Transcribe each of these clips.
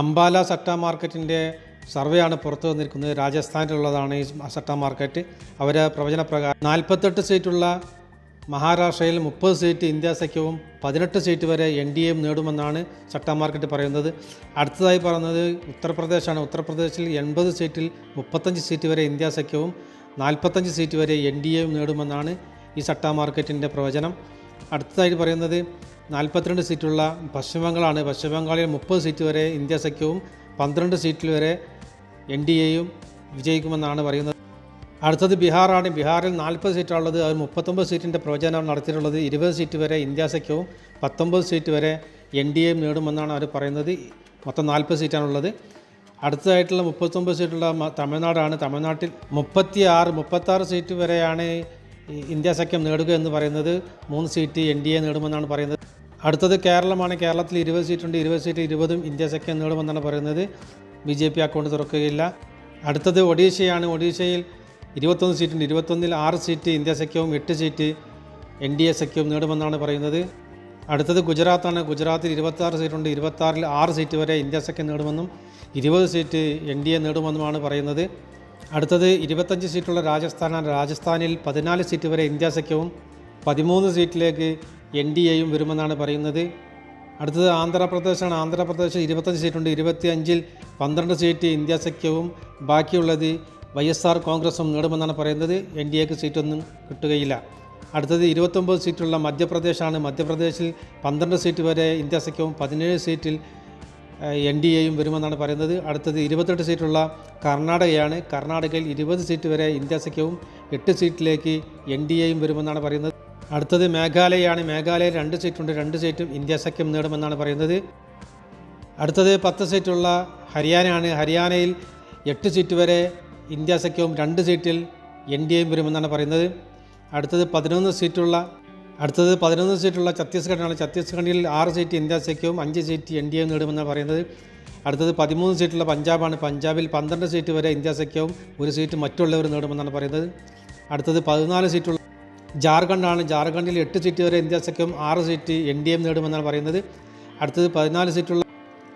അംബാല സട്ട മാർക്കറ്റിന്റെ സർവേയാണ് പുറത്തു വന്നിരിക്കുന്നത്. രാജസ്ഥാനിലുള്ളതാണ് ഈ സട്ട മാർക്കറ്റ്. അവർ പ്രവചന പ്രകാരം നാൽപ്പത്തെട്ട് സീറ്റുള്ള മഹാരാഷ്ട്രയിൽ മുപ്പത് സീറ്റ് ഇന്ത്യ സഖ്യവും പതിനെട്ട് സീറ്റ് വരെ എൻ ഡി എയും നേടുമെന്നാണ് സട്ട മാർക്കറ്റ് പറയുന്നത്. അടുത്തതായി പറയുന്നത് ഉത്തർപ്രദേശാണ്. ഉത്തർപ്രദേശിൽ എൺപത് സീറ്റിൽ മുപ്പത്തഞ്ച് സീറ്റ് വരെ ഇന്ത്യ സഖ്യവും നാൽപ്പത്തഞ്ച് സീറ്റ് വരെ എൻ ഡി എയും നേടുമെന്നാണ് ഈ സട്ട മാർക്കറ്റിന്റെ പ്രവചനം. അടുത്തതായിട്ട് പറയുന്നത് നാൽപ്പത്തിരണ്ട് സീറ്റുള്ള പശ്ചിമ ബംഗാളാണ് പശ്ചിമ ബംഗാളിൽ മുപ്പത് സീറ്റ് വരെ ഇന്ത്യ സഖ്യവും പന്ത്രണ്ട് സീറ്റിൽ വരെ എൻ ഡി എയും വിജയിക്കുമെന്നാണ് പറയുന്നത്. അടുത്തത് ബീഹാറാണ്. ബീഹാറിൽ നാൽപ്പത് സീറ്റാണുള്ളത്. അത് മുപ്പത്തൊമ്പത് സീറ്റിന്റെ പ്രവചനം നടത്തിയിട്ടുള്ളത്. ഇരുപത് സീറ്റ് വരെ ഇന്ത്യ സഖ്യവും പത്തൊമ്പത് സീറ്റ് വരെ എൻ ഡി എയും നേടുമെന്നാണ് അവർ പറയുന്നത്. മൊത്തം നാൽപ്പത് സീറ്റാണുള്ളത്. അടുത്തതായിട്ടുള്ള മുപ്പത്തൊമ്പത് സീറ്റുള്ള തമിഴ്നാടാണ്. തമിഴ്നാട്ടിൽ മുപ്പത്തി ആറ് മുപ്പത്താറ് സീറ്റ് വരെയാണ് ഇന്ത്യ സഖ്യം നേടുക എന്ന് പറയുന്നത്. മൂന്ന് സീറ്റ് എൻ ഡി എ നേടുമെന്നാണ് പറയുന്നത്. അടുത്തത് കേരളമാണ്. കേരളത്തിൽ ഇരുപത് സീറ്റുണ്ട്. ഇരുപത് സീറ്റ് ഇരുപതും ഇന്ത്യ സഖ്യം നേടുമെന്നാണ് പറയുന്നത്. ബി ജെ പി അക്കൗണ്ട് തുറക്കുകയില്ല. അടുത്തത് ഒഡീഷയാണ്. ഒഡീഷയിൽ ഇരുപത്തൊന്ന് സീറ്റുണ്ട്. ഇരുപത്തൊന്നിൽ ആറ് സീറ്റ് ഇന്ത്യ സഖ്യവും എട്ട് സീറ്റ് എൻ ഡി എ സഖ്യവും നേടുമെന്നാണ് പറയുന്നത്. അടുത്തത് ഗുജറാത്താണ്. ഗുജറാത്തിൽ ഇരുപത്താറ് സീറ്റുണ്ട്. ഇരുപത്താറിൽ ആറ് സീറ്റ് വരെ ഇന്ത്യ സഖ്യം നേടുമെന്നും ഇരുപത് സീറ്റ് എൻ ഡി എ നേടുമെന്നുമാണ് പറയുന്നത്. അടുത്തത് ഇരുപത്തഞ്ച് സീറ്റുള്ള രാജസ്ഥാനാണ്. രാജസ്ഥാനിൽ പതിനാല് സീറ്റ് വരെ ഇന്ത്യ സഖ്യവും പതിമൂന്ന് സീറ്റിലേക്ക് എൻ ഡി എയും വരുമെന്നാണ് പറയുന്നത്. അടുത്തത് ആന്ധ്രാപ്രദേശാണ്. ആന്ധ്രാപ്രദേശ് ഇരുപത്തഞ്ച് സീറ്റുണ്ട്. ഇരുപത്തി അഞ്ചിൽ പന്ത്രണ്ട് സീറ്റ് ഇന്ത്യ സഖ്യവും ബാക്കിയുള്ളത് വൈ എസ് ആർ കോൺഗ്രസും നേടുമെന്നാണ് പറയുന്നത്. എൻ ഡി എക്ക് സീറ്റൊന്നും കിട്ടുകയില്ല. അടുത്തത് ഇരുപത്തൊമ്പത് സീറ്റുള്ള മധ്യപ്രദേശാണ്. മധ്യപ്രദേശിൽ പന്ത്രണ്ട് സീറ്റ് വരെ ഇന്ത്യ സഖ്യവും പതിനേഴ് സീറ്റിൽ എൻ ഡി എയും വരുമെന്നാണ് പറയുന്നത്. അടുത്തത് ഇരുപത്തെട്ട് സീറ്റുള്ള കർണാടകയാണ്. കർണാടകയിൽ ഇരുപത് സീറ്റ് വരെ ഇന്ത്യ സഖ്യവും എട്ട് സീറ്റിലേക്ക് എൻ ഡി എയും വരുമെന്നാണ് പറയുന്നത്. അടുത്തത് മേഘാലയയാണ്. മേഘാലയയിൽ രണ്ട് സീറ്റുണ്ട്. രണ്ട് സീറ്റും ഇന്ത്യ സഖ്യം നേടുമെന്നാണ് പറയുന്നത്. അടുത്തത് പത്ത് സീറ്റുള്ള ഹരിയാനയാണ്. ഹരിയാനയിൽ എട്ട് സീറ്റ് വരെ ഇന്ത്യ സഖ്യവും രണ്ട് സീറ്റിൽ എൻ ഡി എയും വരുമെന്നാണ് പറയുന്നത്. അടുത്തത് പതിനൊന്ന് സീറ്റുള്ള അടുത്തത് പതിനൊന്ന് സീറ്റുള്ള ഛത്തീസ്ഗഡാണ് ഛത്തീസ്ഗഡിൽ ആറ് സീറ്റ് ഇന്ത്യ സഖ്യവും അഞ്ച് സീറ്റ് എൻ ഡി എയും നേടുമെന്നാണ് പറയുന്നത്. അടുത്തത് പതിമൂന്ന് സീറ്റുള്ള പഞ്ചാബാണ്. പഞ്ചാബിൽ പന്ത്രണ്ട് സീറ്റ് വരെ ഇന്ത്യ സഖ്യവും ഒരു സീറ്റ് മറ്റുള്ളവർ നേടുമെന്നാണ് പറയുന്നത്. അടുത്തത് പതിനാല് സീറ്റുള്ള ജാർഖണ്ഡാണ്. ജാർഖണ്ഡിൽ എട്ട് സീറ്റ് വരെ ഇന്ത്യ സഖ്യം ആറ് സീറ്റ് എൻ ഡി എം നേടുമെന്നാണ് പറയുന്നത്. അടുത്തത് പതിനാല് സീറ്റുള്ള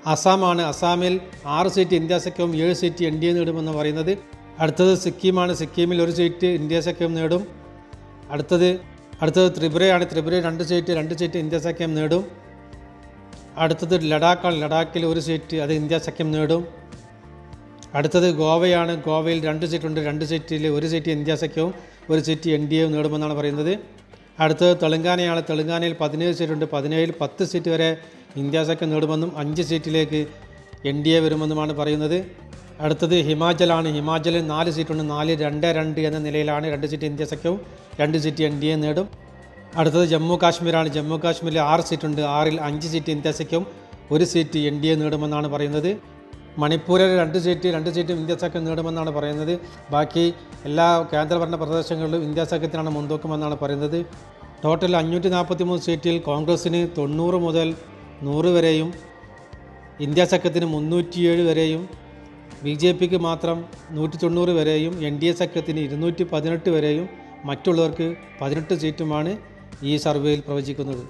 അസാമാണ്. അസാമിൽ ആറ് സീറ്റ് ഇന്ത്യ സഖ്യവും ഏഴ് സീറ്റ് എൻ ഡി എ നേടുമെന്ന് പറയുന്നത്. അടുത്തത് സിക്കിമാണ്. സിക്കിമിൽ ഒരു സീറ്റ് ഇന്ത്യ സഖ്യം നേടും. അടുത്തത് അടുത്തത് ത്രിപുരയാണ്. ത്രിപുരയിൽ രണ്ട് സീറ്റ് രണ്ട് സീറ്റ് ഇന്ത്യ സഖ്യം നേടും. അടുത്തത് ലഡാക്കാണ്. ലഡാക്കിൽ ഒരു സീറ്റ് അത് ഇന്ത്യ സഖ്യം നേടും. അടുത്തത് ഗോവയാണ്. ഗോവയിൽ രണ്ട് സീറ്റുണ്ട് രണ്ട് സീറ്റിൽ ഒരു സീറ്റ് ഇന്ത്യ സഖ്യവും ഒരു സീറ്റ് എൻ ഡി എയും നേടുമെന്നാണ് പറയുന്നത്. അടുത്തത് തെലങ്കാനയാണ്. തെലങ്കാനയിൽ പതിനേഴ് സീറ്റുണ്ട് പതിനേഴിൽ പത്ത് സീറ്റ് വരെ ഇന്ത്യ സഖ്യം നേടുമെന്നും അഞ്ച് സീറ്റിലേക്ക് എൻ ഡി എ വരുമെന്നുമാണ് പറയുന്നത്. അടുത്തത് ഹിമാചലാണ്. ഹിമാചലിൽ നാല് സീറ്റുണ്ട് നാല് രണ്ട് രണ്ട് എന്ന നിലയിലാണ് രണ്ട് സീറ്റ് ഇന്ത്യ സഖ്യവും രണ്ട് സീറ്റ് എൻ ഡി എ നേടും. അടുത്തത് ജമ്മു കാശ്മീരാണ് ജമ്മു കാശ്മീരിൽ ആറ് സീറ്റുണ്ട് ആറിൽ അഞ്ച് സീറ്റ് ഇന്ത്യ സഖ്യവും ഒരു സീറ്റ് എൻ ഡി എ നേടുമെന്നാണ് പറയുന്നത്. മണിപ്പൂരിൽ രണ്ട് സീറ്റ് രണ്ട് സീറ്റും ഇന്ത്യ സഖ്യം നേടുമെന്നാണ് പറയുന്നത്. ബാക്കി എല്ലാ കേന്ദ്രഭരണ പ്രദേശങ്ങളിലും ഇന്ത്യ സഖ്യത്തിനാണ് മുൻതൂക്കമെന്നാണ് പറയുന്നത്. ടോട്ടൽ അഞ്ഞൂറ്റി നാൽപ്പത്തി മൂന്ന് സീറ്റിൽ കോൺഗ്രസ്സിന് തൊണ്ണൂറ് മുതൽ നൂറ് വരെയും ഇന്ത്യ സഖ്യത്തിന് മുന്നൂറ്റിയേഴ് വരെയും ബി ജെ പിക്ക് മാത്രം നൂറ്റി തൊണ്ണൂറ് വരെയും എൻ ഡി എ സഖ്യത്തിന് ഇരുന്നൂറ്റി പതിനെട്ട് വരെയും മറ്റുള്ളവർക്ക് പതിനെട്ട് സീറ്റുമാണ് ഈ സർവേയിൽ പ്രവചിക്കുന്നത്.